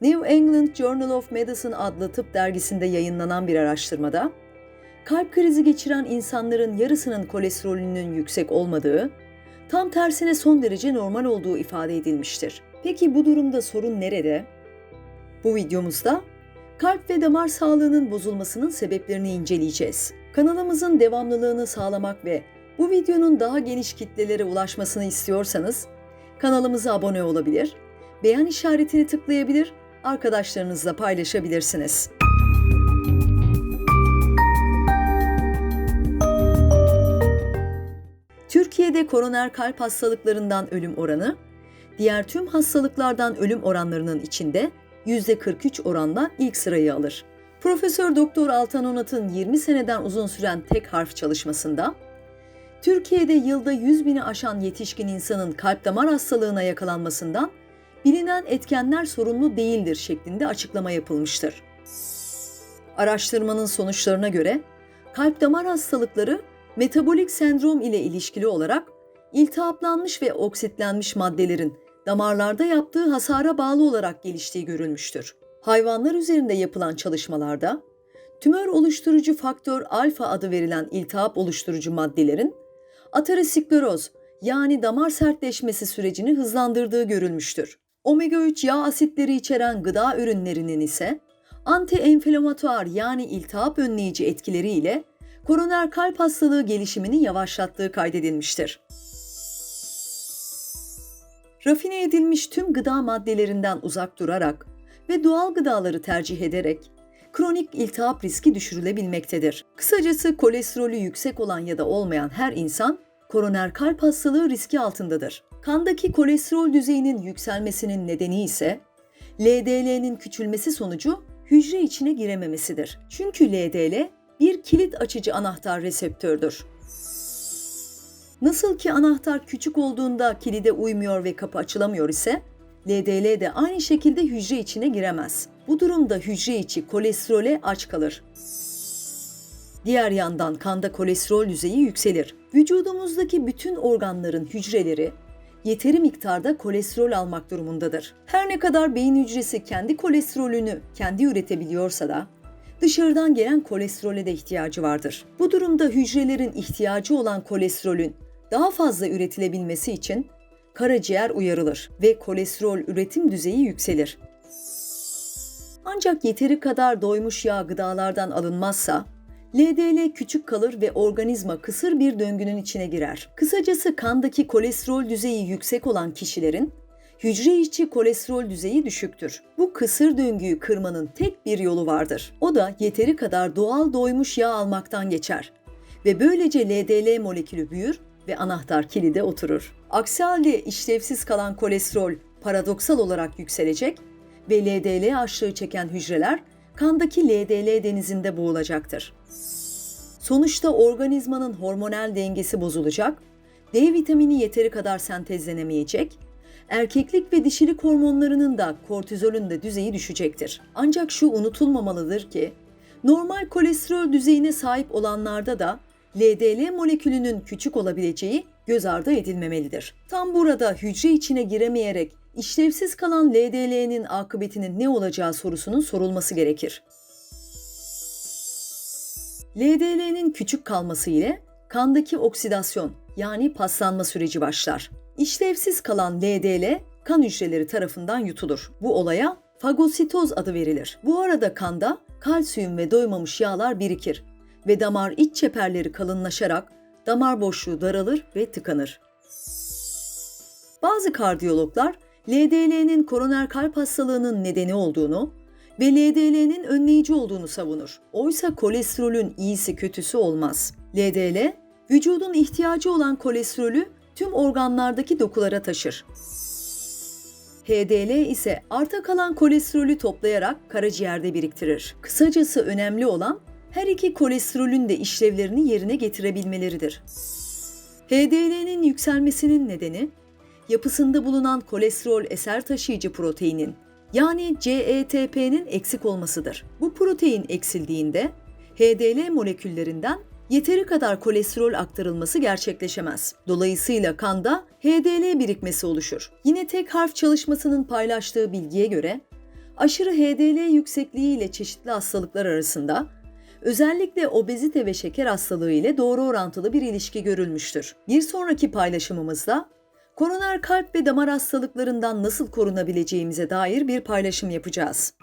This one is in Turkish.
New England Journal of Medicine adlı tıp dergisinde yayınlanan bir araştırmada, kalp krizi geçiren insanların yarısının kolesterolünün yüksek olmadığı, tam tersine son derece normal olduğu ifade edilmiştir. Peki bu durumda sorun nerede? Bu videomuzda kalp ve damar sağlığının bozulmasının sebeplerini inceleyeceğiz. Kanalımızın devamlılığını sağlamak ve bu videonun daha geniş kitlelere ulaşmasını istiyorsanız kanalımıza abone olabilir, beğen işaretini tıklayabilir, arkadaşlarınızla paylaşabilirsiniz. Türkiye'de koroner kalp hastalıklarından ölüm oranı, diğer tüm hastalıklardan ölüm oranlarının içinde %43 oranla ilk sırayı alır. Profesör Doktor Altan Onat'ın 20 seneden uzun süren tek harf çalışmasında, Türkiye'de yılda 100 bini aşan yetişkin insanın kalp damar hastalığına yakalanmasından bilinen etkenler sorumlu değildir şeklinde açıklama yapılmıştır. Araştırmanın sonuçlarına göre kalp damar hastalıkları metabolik sendrom ile ilişkili olarak iltihaplanmış ve oksitlenmiş maddelerin damarlarda yaptığı hasara bağlı olarak geliştiği görülmüştür. Hayvanlar üzerinde yapılan çalışmalarda tümör oluşturucu faktör alfa adı verilen iltihap oluşturucu maddelerin ateroskleroz yani damar sertleşmesi sürecini hızlandırdığı görülmüştür. Omega 3 yağ asitleri içeren gıda ürünlerinin ise anti-enflamatuar yani iltihap önleyici etkileriyle koroner kalp hastalığı gelişimini yavaşlattığı kaydedilmiştir. Rafine edilmiş tüm gıda maddelerinden uzak durarak ve doğal gıdaları tercih ederek kronik iltihap riski düşürülebilmektedir. Kısacası kolesterolü yüksek olan ya da olmayan her insan koroner kalp hastalığı riski altındadır. Kandaki kolesterol düzeyinin yükselmesinin nedeni ise LDL'nin küçülmesi sonucu hücre içine girememesidir. Çünkü LDL bir kilit açıcı anahtar reseptördür. Nasıl ki anahtar küçük olduğunda kilide uymuyor ve kapı açılamıyor ise LDL de aynı şekilde hücre içine giremez. Bu durumda hücre içi kolesterole aç kalır. Diğer yandan kanda kolesterol düzeyi yükselir. Vücudumuzdaki bütün organların hücreleri yeteri miktarda kolesterol almak durumundadır. Her ne kadar beyin hücresi kendi kolesterolünü kendi üretebiliyorsa da dışarıdan gelen kolesterole de ihtiyacı vardır. Bu durumda hücrelerin ihtiyacı olan kolesterolün daha fazla üretilebilmesi için karaciğer uyarılır ve kolesterol üretim düzeyi yükselir. Ancak yeteri kadar doymuş yağ gıdalardan alınmazsa LDL küçük kalır ve organizma kısır bir döngünün içine girer. Kısacası kandaki kolesterol düzeyi yüksek olan kişilerin hücre içi kolesterol düzeyi düşüktür. Bu kısır döngüyü kırmanın tek bir yolu vardır. O da yeteri kadar doğal doymuş yağ almaktan geçer. Ve böylece LDL molekülü büyür ve anahtar kilide oturur. Aksi halde işlevsiz kalan kolesterol paradoksal olarak yükselecek ve LDL açlığı çeken hücreler kandaki LDL denizinde boğulacaktır. Sonuçta organizmanın hormonal dengesi bozulacak, D vitamini yeteri kadar sentezlenemeyecek, erkeklik ve dişilik hormonlarının da kortizolün de düzeyi düşecektir. Ancak şu unutulmamalıdır ki, normal kolesterol düzeyine sahip olanlarda da LDL molekülünün küçük olabileceği göz ardı edilmemelidir. Tam burada hücre içine giremeyerek işlevsiz kalan LDL'nin akıbetinin ne olacağı sorusunun sorulması gerekir. LDL'nin küçük kalması ile kandaki oksidasyon yani paslanma süreci başlar. İşlevsiz kalan LDL kan hücreleri tarafından yutulur. Bu olaya fagositoz adı verilir. Bu arada kanda kalsiyum ve doymamış yağlar birikir ve damar iç çeperleri kalınlaşarak damar boşluğu daralır ve tıkanır. Bazı kardiyologlar LDL'nin koroner kalp hastalığının nedeni olduğunu ve LDL'nin önleyici olduğunu savunur. Oysa kolesterolün iyisi kötüsü olmaz. LDL, vücudun ihtiyacı olan kolesterolü tüm organlardaki dokulara taşır. HDL ise arta kalan kolesterolü toplayarak karaciğerde biriktirir. Kısacası önemli olan her iki kolesterolün de işlevlerini yerine getirebilmeleridir. HDL'nin yükselmesinin nedeni yapısında bulunan kolesterol eser taşıyıcı proteinin yani CETP'nin eksik olmasıdır. Bu protein eksildiğinde HDL moleküllerinden yeteri kadar kolesterol aktarılması gerçekleşemez. Dolayısıyla kanda HDL birikmesi oluşur. Yine tek harf çalışmasının paylaştığı bilgiye göre Aşırı HDL yüksekliği ile çeşitli hastalıklar arasında özellikle obezite ve şeker hastalığı ile doğru orantılı bir ilişki görülmüştür. Bir sonraki paylaşımımızda koroner kalp ve damar hastalıklarından nasıl korunabileceğimize dair bir paylaşım yapacağız.